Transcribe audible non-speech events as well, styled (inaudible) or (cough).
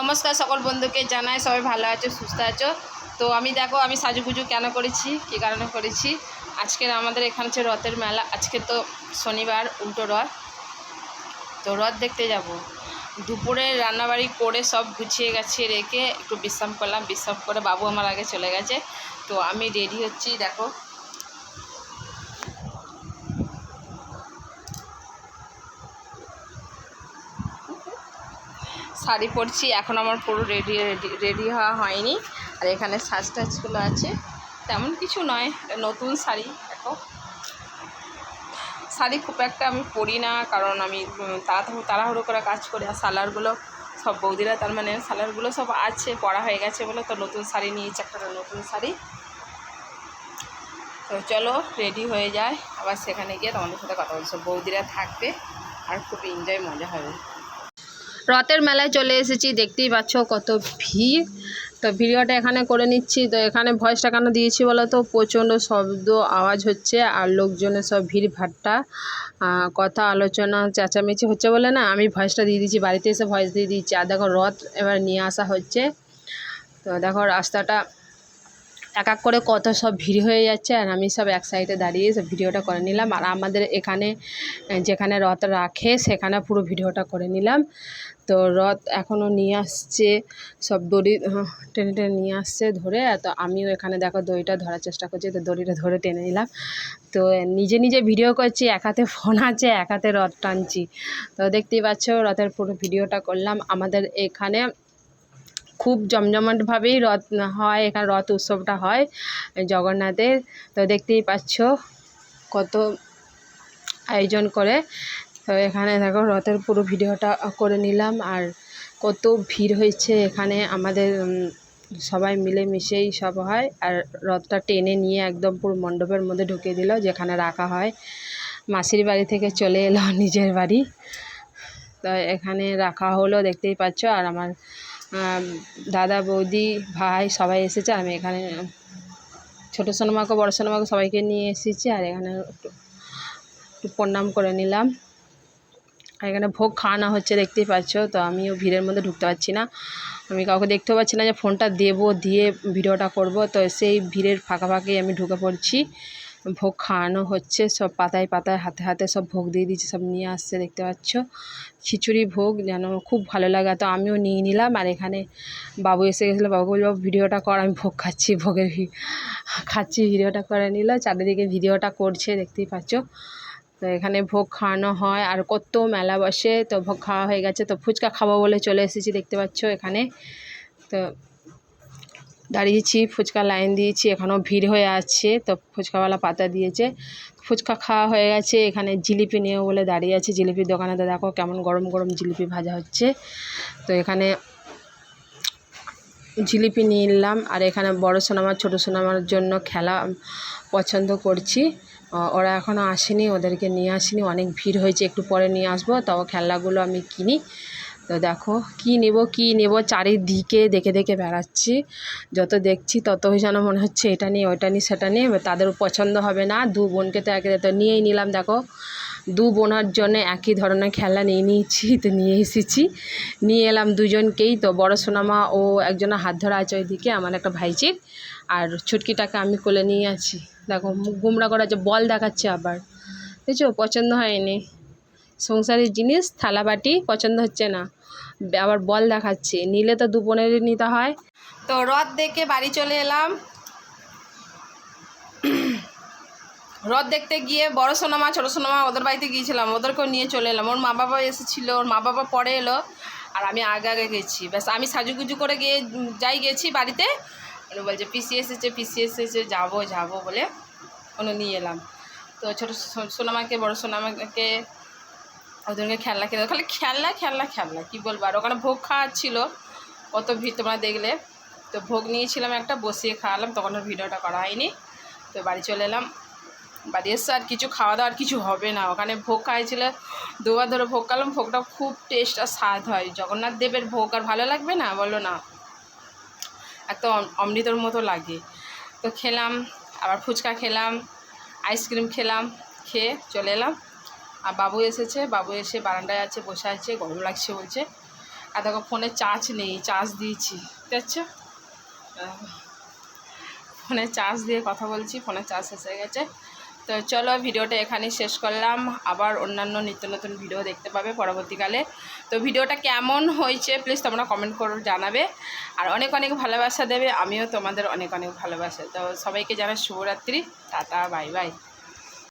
নমস্কার সকল বন্ধুকে জানাই, সবাই ভালো আছো, সুস্থ আছো? তো আমি দেখো, আমি সাজুগুজু কেন করেছি? কী কারণে করেছি? আজকের আমাদের এখানে হচ্ছে রথের মেলা। আজকে তো শনিবার, উল্টো রথ। তো রথ দেখতে যাব। দুপুরে রান্নাবাড়ি করে সব গুছিয়ে গেছে রেখে একটু বিশ্রাম করলাম। বিশ্রাম করে বাবু আমার আগে চলে গেছে। তো আমি রেডি হচ্ছি, দেখো। শাড়ি পরছি, এখন আমার পুরো রেডি রেডি হওয়া হয়নি। আর এখানে সাজ টাজগুলো আছে। তেমন কিছু নয় নতুন শাড়ি, দেখো। শাড়ি খুব একটা আমি পরি না, কারণ আমি তাড়াতাড়ি, তাড়াহুড়ো করে কাজ করি, আর সালারগুলো সব বৌদিরা, তার মানে সালারগুলো সব আছে, পরা হয়ে গেছে বলে তো নতুন শাড়ি নিয়েছি, একটা নতুন শাড়ি। তো চলো রেডি হয়ে যায়। আবার সেখানে গিয়ে তোমাদের সাথে কথা বলছো। বৌদিরা থাকবে, আর খুব এনজয় মজা হবে। রথের মেলায় চলে এসেছি, দেখতেই পাচ্ছ কত ভিড়। তো ভিডিওটা এখানে করে নিচ্ছি। তো এখানে ভয়েসটা কেন দিয়েছি বলো তো? প্রচণ্ড শব্দ, আওয়াজ হচ্ছে আর লোকজনের সব ভিড় ভাট্টা। কথা, আলোচনা, চেঁচামেচি হচ্ছে বলে না? আমি ভয়েসটা দিয়ে দিচ্ছি, বাড়িতে এসে ভয়েস দিয়ে দিচ্ছি। আর দেখো রথ এবার নিয়ে আসা হচ্ছে। তো দেখো রাস্তাটা এক এক করে কত সব ভিড় হয়ে যাচ্ছে আর আমি সব এক সাইডে দাঁড়িয়ে সব ভিডিওটা করে নিলাম। আর আমাদের এখানে যেখানে রথ রাখে সেখানে পুরো ভিডিওটা করে নিলাম। তো রথ এখনও নিয়ে আসছে, সব দড়ি টেনে টেনে নিয়ে আসছে ধরে। তো আমিও এখানে দেখো দড়িটা ধরার চেষ্টা করছি, তো দড়িটা ধরে টেনে নিলাম। তো নিজে নিজে ভিডিও করছি, এক হাতে ফোন আছে, এক হাতে রথ টানছি। তো দেখতেই পাচ্ছ, রথের পুরো ভিডিওটা করলাম। আমাদের এখানে খুব জমজমাটভাবেই রথ হয় এখানে রথ উৎসবটা হয় জগন্নাথের। তো দেখতেই পাচ্ছ কত আয়োজন করে। তো এখানে দেখো রথের পুরো ভিডিওটা করে নিলাম আর কত ভিড় হয়েছে এখানে। আমাদের সবাই মিলে মিশেই সব হয় আর রথটা টেনে নিয়ে একদম পুরো মণ্ডপের মধ্যে ঢুকিয়ে দিল যেখানে রাখা হয়। মাসির বাড়ি থেকে চলে এলো (laughs) নিজের বাড়ি। তো এখানে রাখা হলো দেখতেই পাচ্ছ। আর আমার আম, দাদা, বৌদি, ভাই সবাই এসেছে। আমি এখানে ছোটো সোনামাকে, বড়ো সোনামাকে সবাইকে নিয়ে এসেছি আর এখানে একটু প্রণাম করে নিলাম। আর এখানে ভোগ খাওয়ানো হচ্ছে, দেখতেই পাচ্ছ। তো আমিও ভিড়ের মধ্যে ঢুকতে পারছি না। আমি কাউকে দেখতেও পাচ্ছি না যে ফোনটা দেবো, দিয়ে ভিডিওটা করব। তো সেই ভিড়ের ফাঁকা ফাঁকেই আমি ঢুকে পড়ছি। ভোগ খাওয়ানো হচ্ছে। সব পাতায় পাতায়, হাতে হাতে সব ভোগ দিয়ে দিচ্ছে, সব নিয়ে আসছে, দেখতে পাচ্ছ? খিচুড়ি ভোগ, যেন খুব ভালো লাগে। তো আমিও নিয়ে নিলাম আর এখানে বাবু এসে গেছিল বাবুকে বলব ভিডিওটা কর, আমি ভোগ খাচ্ছি, ভোগের খাচ্ছি, ভিডিওটা করে নিল। চারিদিকে ভিডিওটা করছে, দেখতেই পাচ্ছ? তো এখানে ভোগ খাওয়ানো হয় আর কত মেলা বসে। তো ভোগ খাওয়া হয়ে গেছে, তো ফুচকা খাব বলে চলে এসেছি, দেখতে পাচ্ছ এখানে। তো দাঁড়িয়েছি, ফুচকা লাইন দিয়েছি, এখনও ভিড় হয়ে আছে, তো ফুচকাওয়ালা পাতা দিয়েছে। ফুচকা খাওয়া হয়ে গেছে, এখানে জিলিপি নিয়ে বলে দাঁড়িয়ে আছে, জিলিপির দোকানে তো দেখো কেমন গরম গরম জিলিপি ভাজা হচ্ছে। তো এখানে জিলিপি নিয়ে নিলাম আর এখানে বড় সোনামার, ছোটো সোনামার জন্য খেলা পছন্দ করছি। ওরা এখনও আসেনি, ওদেরকে নিয়ে আসিনি, অনেক ভিড় হয়েছে, একটু পরে নিয়ে আসব, তাও খেলাগুলো আমি কিনি। তো দেখো, কি নেব কি নেব, চারিদিকে দেখে দেখে বেড়াচ্ছি। যত দেখছি তত যেন মনে হচ্ছে এটা নিয়ে, ওইটা নিয়ে, সেটা নিয়ে তাদের পছন্দ হবে না। দু বোনকে তো একে তো নিয়েই নিলাম, দেখো। দু বোনার জন্য একই ধরনের খেলা নিয়ে নিয়েছি, তো নিয়ে এসেছি। নিয়ে এলাম দুজনকেই, তো বড় সোনামা ও একজনের হাত ধরা আছে ওইদিকে, আমার একটা ভাইচির আর ছুটকিটাকে আমি কোলে নিয়ে আছি। দেখো গুমরা করা আছে বল দেখাচ্ছে আবার। বুঝছ? পছন্দ হয়নি। সংসারের জিনিস, থালা বাটি, পছন্দ হচ্ছে না। আবার বল দেখাচ্ছে, নিলে তো দু বোনেরই নিতে হয়। তো রথ দেখে বাড়ি চলে এলাম। রথ দেখতে গিয়ে বড় সোনামা, ছোটো সোনামা ওদের বাড়িতে গিয়েছিলাম, ওদেরকেও নিয়ে চলে এলাম। ওর মা বাবা এসেছিল, ওর মা বাবা পরে এলো, আর আমি আগে আগে গেছি। ব্যাস, আমি সাজুগুজু করে গিয়ে যাই গেছি বাড়িতে। বলছে, পিসি এসেছে পিসি এসেছে, যাব যাব বলে ওনো নিয়ে এলাম। তো ছোটো সোনামাকে, বড় সোনামাকে ওদেরকে খেলনা কিনে খালি খেলনা খেলনা খেলনা, কী বলব? আর ওখানে ভোগ খাওয়াচ্ছিল, কত ভিড় তোমরা দেখলে। তো ভোগ নিয়েছিলাম একটা, বসিয়ে খাওয়ালাম তখন ভিডিওটা করা হয়নি। তো বাড়ি চলে এলাম। বাড়ি এসে আর কিছু খাওয়া দাওয়া কিছু হবে না। ওখানে ভোগ খাইছিল, দুবার ধরে ভোগ খালাম ভোগটা খুব টেস্ট আর স্বাদ হয়। জগন্নাথ দেবের ভোগ আর ভালো লাগবে না? বলো না। এত অমৃতর মতো লাগে। তো খেলাম, আবার ফুচকা খেলাম আইসক্রিম খেলাম, খেয়ে চলে এলাম। আর বাবু এসেছে, বাবু এসে বারান্দায় আছে, বসে আছে, গরম লাগছে বলছে। আর দেখো, ফোনে চার্জ নেই চার্জ দিয়েছি দেখছ ফোনে চার্জ দিয়ে কথা বলছি, ফোনে চার্জ শেষ হয়ে গেছে। তো চলো, ভিডিওটা এখানেই শেষ করলাম। আবার অন্যান্য নিত্য নতুন ভিডিও দেখতে পাবে পরবর্তীকালে। তো ভিডিওটা কেমন হয়েছে প্লিজ তোমরা কমেন্ট করে জানাবে। আর অনেক অনেক ভালোবাসা দেবে, আমিও তোমাদের অনেক অনেক ভালোবাসা। তো সবাইকে জানাই শুভরাত্রি, টাটা বাই বাই